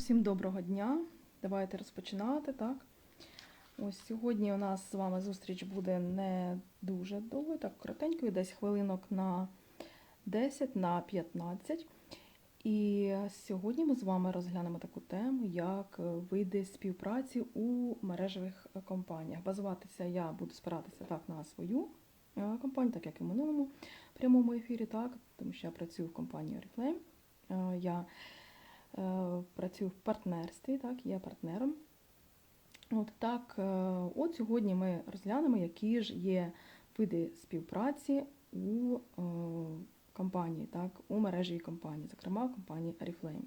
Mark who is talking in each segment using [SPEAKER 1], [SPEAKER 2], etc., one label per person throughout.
[SPEAKER 1] Всім доброго дня. Давайте розпочинати, так? Ось сьогодні у нас з вами зустріч буде не дуже довгою, так коротенькою, десь хвилинок на 10 на 15. І сьогодні ми з вами розглянемо таку тему, як види співпраці у мережевих компаніях. Базуватися я буду спиратися так на свою е, компанію, так як і в минулому прямому ефірі, так, тому що я працюю в компанії Oriflame. Е, Я працюю в партнерстві, так, є партнером. От так, е, от сьогодні ми розглянемо, які ж є види співпраці у е, компанії, так, у мережі компанії, зокрема компанії Oriflame.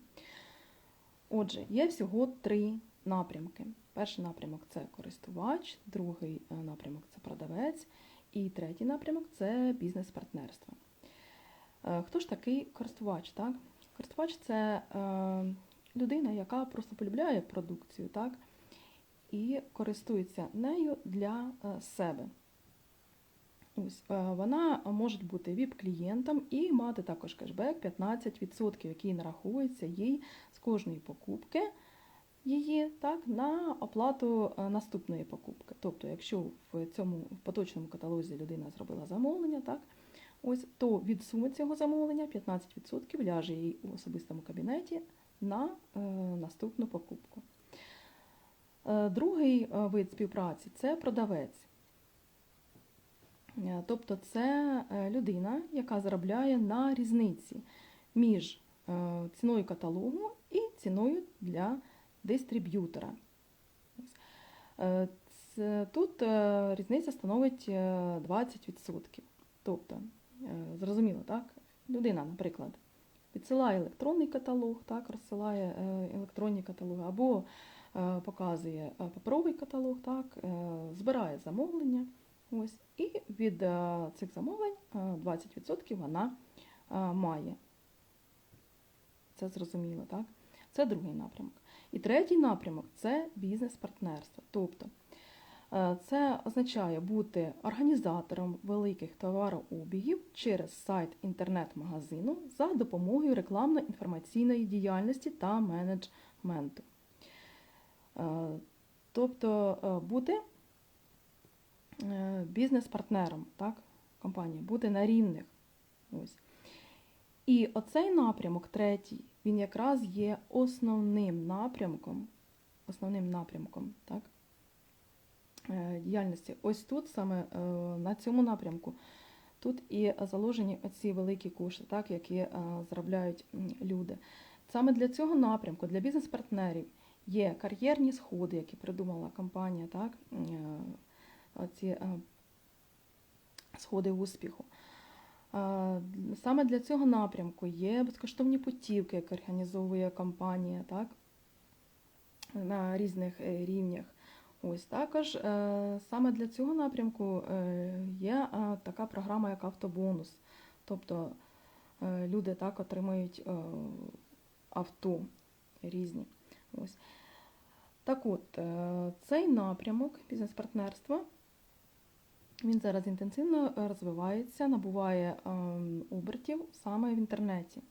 [SPEAKER 1] Отже, є всього три напрямки. Перший напрямок це користувач, другий е, напрямок це продавець, і третій напрямок це бізнес-партнерство. Е, Хто ж такий користувач? Так? Користувач це е, людина, яка просто полюбляє продукцію, так? і користується нею для е, себе. Ось, е, вона може бути ВІП-клієнтом і мати також кешбек 15%, який нараховується їй з кожної покупки її так, на оплату наступної покупки. Тобто, якщо в цьому в поточному каталозі людина зробила замовлення, так, ось, то від суми цього замовлення 15% ляже їй у особистому кабінеті на е, наступну покупку. Е, Другий е, вид співпраці це продавець. Е, Тобто це е, людина, яка заробляє на різниці між ціною каталогу і ціною для дистриб'ютора. Тут різниця становить е, 20%. Тобто, зрозуміло, так? Людина, наприклад, відсилає електронний каталог, так, розсилає е, електронні каталоги, або е, показує е, паперовий каталог, так, е, збирає замовлення. Ось, і від е, цих замовлень е, 20% вона е, має. Це зрозуміло, так? Це другий напрямок. І третій напрямок це бізнес-партнерство. Тобто е, це означає бути організатором великих товарообігів через сайт інтернет-магазину за допомогою рекламно-інформаційної діяльності та менеджменту. Е, Тобто е, бути е, бізнес-партнером так, компанії, бути на рівних. Ось. І оцей напрямок, третій, він якраз є основним напрямком, основним напрямком так, е, діяльності. Ось тут саме е, на цьому напрямку. Тут і заложені оці великі кошти, так, які е, заробляють люди. Саме для цього напрямку, для бізнес-партнерів, є кар'єрні сходи, які придумала компанія, так, е, оці е, сходи успіху. Е, Саме для цього напрямку є безкоштовні путівки, які організовує компанія так, на різних е, рівнях. Ось також е, саме для цього напрямку е, є е, така програма, як автобонус. Тобто люди так отримують авто різні. Ось. Так от, цей напрямок бізнес-партнерства він зараз інтенсивно розвивається, набуває обертів саме в інтернеті.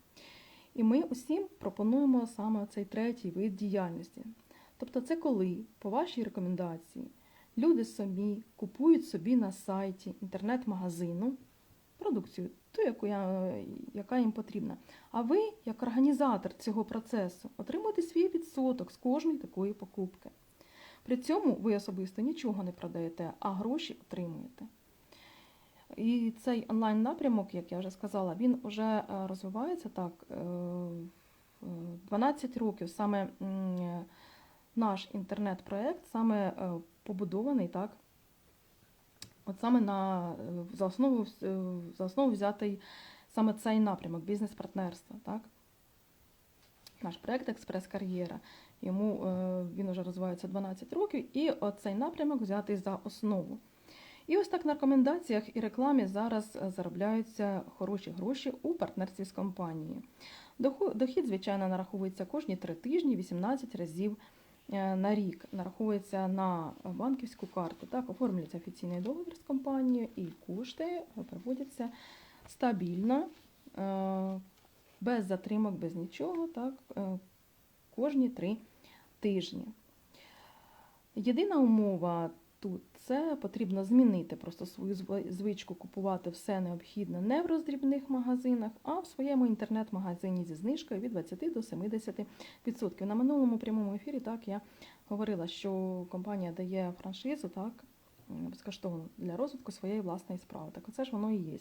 [SPEAKER 1] І ми усім пропонуємо саме цей третій вид діяльності. Тобто, це коли, по вашій рекомендації, люди самі купують собі на сайті інтернет-магазину продукцію, ту, яку я, яка їм потрібна. А ви, як організатор цього процесу, отримуєте свій відсоток з кожної такої покупки. При цьому ви особисто нічого не продаєте, а гроші отримуєте. І цей онлайн-напрямок, як я вже сказала, він вже е, розвивається так е, в 12 років. Саме наш інтернет-проект саме е, побудований так. От саме на, е, за, основу, е, за основу взятий саме цей напрямок бізнес-партнерства. Так? Наш проект Експрес-кар'єра. Йому він вже розвивається 12 років, і оцей напрямок взятий за основу. І ось так на рекомендаціях і рекламі зараз заробляються хороші гроші у партнерстві з компанією. Дохід, звичайно, нараховується кожні 3 тижні 18 разів на рік. Нараховується на банківську карту. Так, оформлюється офіційний договір з компанією, і кошти е, проводяться стабільно, е, без затримок, без нічого. Так, е, кожні три тижні. Єдина умова тут це потрібно змінити просто свою звичку купувати все необхідне не в роздрібних магазинах, а в своєму інтернет-магазині зі знижкою від 20 до 70%. На минулому прямому ефірі так я говорила, що компанія дає франшизу так безкоштовно для розвитку своєї власної справи. Так оце ж воно і є.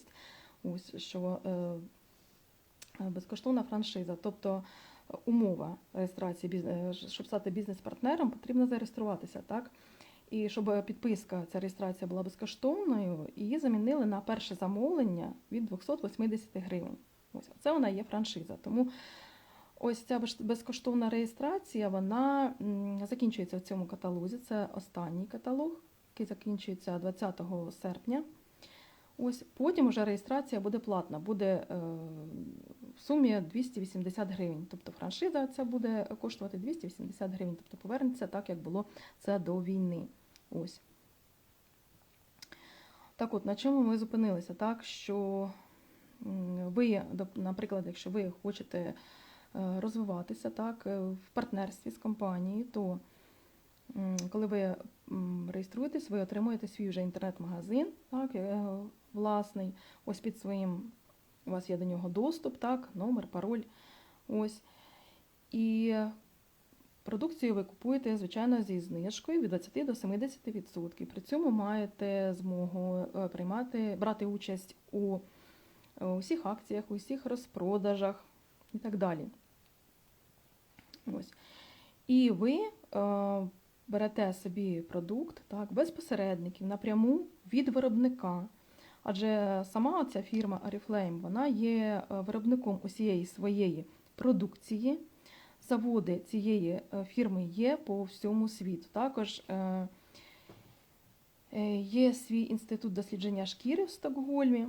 [SPEAKER 1] Ось що е, е, безкоштовна франшиза, тобто е, умова реєстрації бізнес, щоб стати бізнес-партнером, потрібно зареєструватися, так? І щоб підписка, ця реєстрація була безкоштовною, її замінили на перше замовлення від 280 гривень. Ось це вона є франшиза. Тому ось ця безкоштовна реєстрація, вона закінчується в цьому каталозі. Це останній каталог, який закінчується 20 серпня. Ось потім вже реєстрація буде платна, буде е, в сумі 280 гривень. Тобто франшиза ця буде коштувати 280 гривень. Тобто повернеться так, як було це до війни. Ось. Так от, на чому ми зупинилися? Так, що ви, наприклад, якщо ви хочете е, розвиватися так, е, в партнерстві з компанією, то коли ви реєструєтесь, ви отримуєте свій вже інтернет-магазин, так, е, власний, ось під своїм, у вас є до нього доступ, так, номер, пароль. Ось. І продукцію ви купуєте, звичайно, зі знижкою від 20 до 70%. При цьому маєте змогу е, приймати, брати участь у е, усіх акціях, у всіх розпродажах і так далі. Ось. І ви е, берете собі продукт так, без посередників напряму від виробника. Адже сама ця фірма Oriflame, вона є е, виробником усієї своєї продукції. Заводи цієї е, фірми є по всьому світу. Також е, е, є свій інститут дослідження шкіри в Стокгольмі,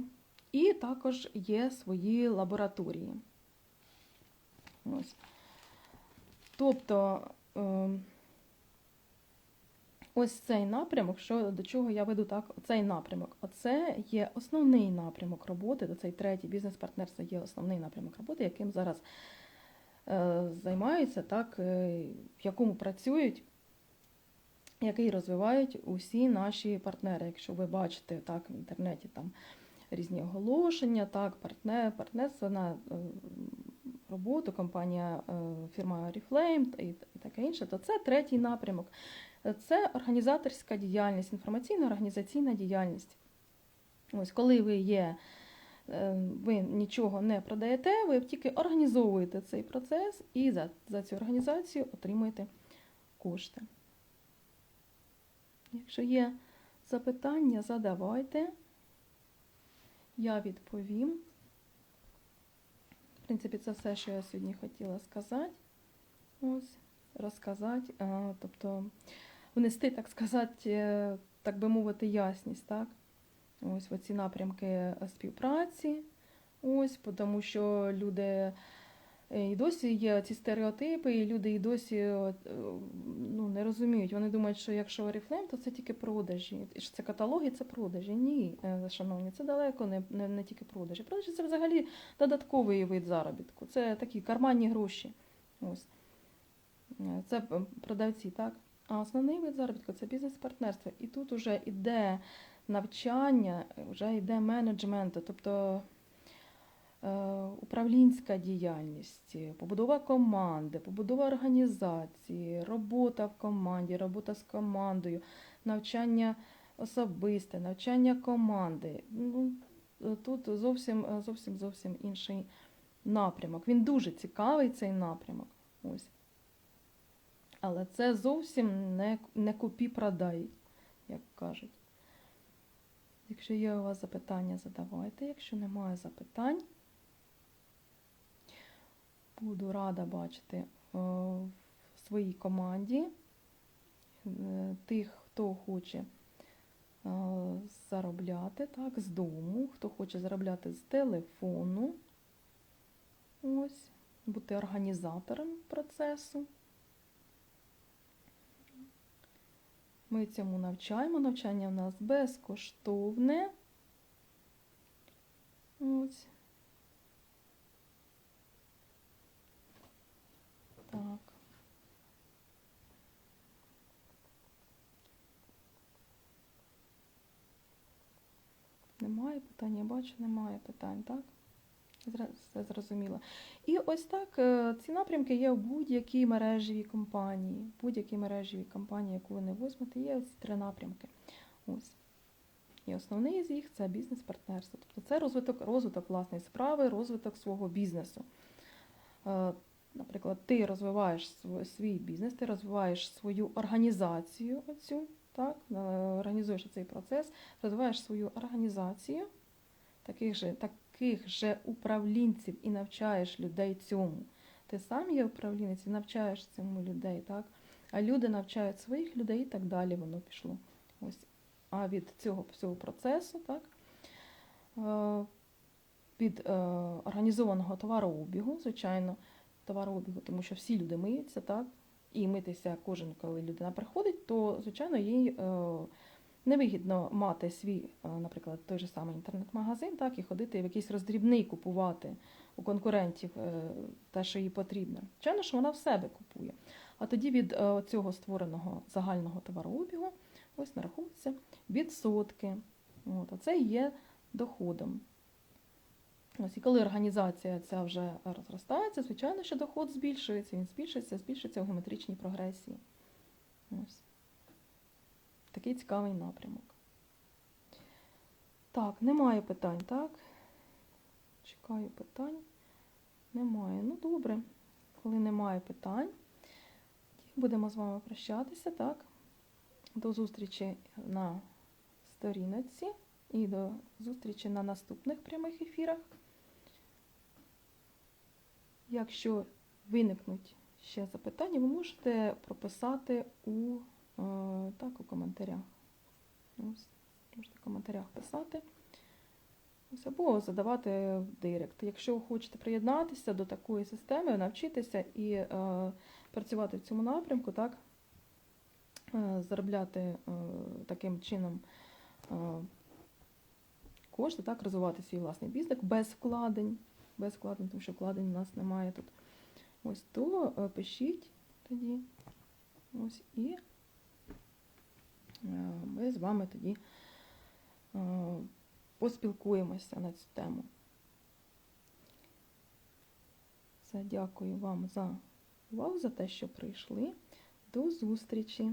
[SPEAKER 1] і також є свої лабораторії. Ось. Тобто ось цей напрямок, що, до чого я веду так, цей напрямок. Оце є основний напрямок роботи, до цей третій бізнес-партнерство є основний напрямок роботи, яким зараз займаються, так, е, в якому працюють, який розвивають усі наші партнери. Якщо ви бачите так, в інтернеті там різні оголошення, так, партнер, партнерство на е, роботу, компанія е, фірма Oriflame і, таке інше, то це третій напрямок. Це організаторська діяльність, інформаційно-організаційна діяльність. Ось коли ви є, е, ви нічого не продаєте, ви тільки організовуєте цей процес і за, за цю організацію отримуєте кошти. Якщо є запитання, задавайте. Я відповім. В принципі, це все, що я сьогодні хотіла сказати. Ось, розказати. Тобто внести, так сказати, е, так би мовити, ясність, так? Ось в ці напрямки е, співпраці. Ось, тому що люди е, і досі є ці стереотипи, і люди і досі е, ну, не розуміють. Вони думають, що якщо Oriflame, то це тільки продажі. Це каталоги, це продажі. Ні, шановні, це далеко не, не, не тільки продажі. Продажі це взагалі додатковий вид заробітку. Це такі карманні гроші. Ось. Це продавці, так? А основний вид заробітку це бізнес-партнерство. І тут вже йде навчання, вже йде менеджменту, тобто е, управлінська діяльність, побудова команди, побудова організації, робота в команді, робота з командою, навчання особисте, навчання команди. Ну, е, тут зовсім, е, зовсім, зовсім інший напрямок. Він дуже цікавий, цей напрямок. Ось. Але це зовсім не, не купі-продай, як кажуть. Якщо є у вас запитання, задавайте. Якщо немає запитань, буду рада бачити е, в своїй команді е, тих, хто хоче е, заробляти так, з дому, хто хоче заробляти з телефону. Ось, бути організатором процесу. Ми цьому навчаємо. Навчання в нас безкоштовне. Ось. Так. Немає питань, я бачу, немає питань, так? Все зрозуміло. І ось так е, ці напрямки є в будь-якій мережевій компанії. Будь-якій мережевій компанії, яку ви не візьмете, є ось три напрямки. Ось. І основний з їх це бізнес-партнерство. Тобто це розвиток, розвиток власної справи, розвиток свого бізнесу. Е, Наприклад, ти розвиваєш св- свій бізнес, ти розвиваєш свою організацію, оцю, так, е, організуєш цей процес, розвиваєш свою організацію, таких же, таких же управлінців і навчаєш людей цьому. Ти сам є управлінець і навчаєш цьому людей, так? А люди навчають своїх людей і так далі воно пішло. Ось. А від цього всього процесу, так, е, від е, організованого товарообігу, звичайно, товарообігу, тому що всі люди миються, так, і митися кожен, коли людина приходить, то, звичайно, їй е, невигідно мати свій, е, наприклад, той же самий інтернет-магазин, так, і ходити в якийсь роздрібний купувати у конкурентів е, те, що їй потрібно. Звичайно, що вона в себе купує. А тоді від е, цього створеного загального товарообігу ось нарахуються відсотки. От, а це є доходом. Ось, і коли організація ця вже розростається, звичайно, що доход збільшується, він збільшується, збільшується в геометричній прогресії. Ось. Такий цікавий напрямок. Так, немає питань, так? Чекаю питань. Немає. Ну, добре. Коли немає питань, будемо з вами прощатися, так? До зустрічі на сторіночці і до зустрічі на наступних прямих ефірах. Якщо виникнуть ще запитання, ви можете прописати у, так, у коментарях. Ось, можете в коментарях писати. Або задавати в директ. Якщо ви хочете приєднатися до такої системи, навчитися і е, працювати в цьому напрямку, так, е, заробляти е, таким чином е, кошти, так, розвивати свій власний бізнес без вкладень, без вкладень, тому що вкладень у нас немає тут. Ось то е, пишіть тоді. Ось і е, ми з вами тоді е, поспілкуємося на цю тему. Все, дякую вам за увагу, за те, що прийшли. До зустрічі!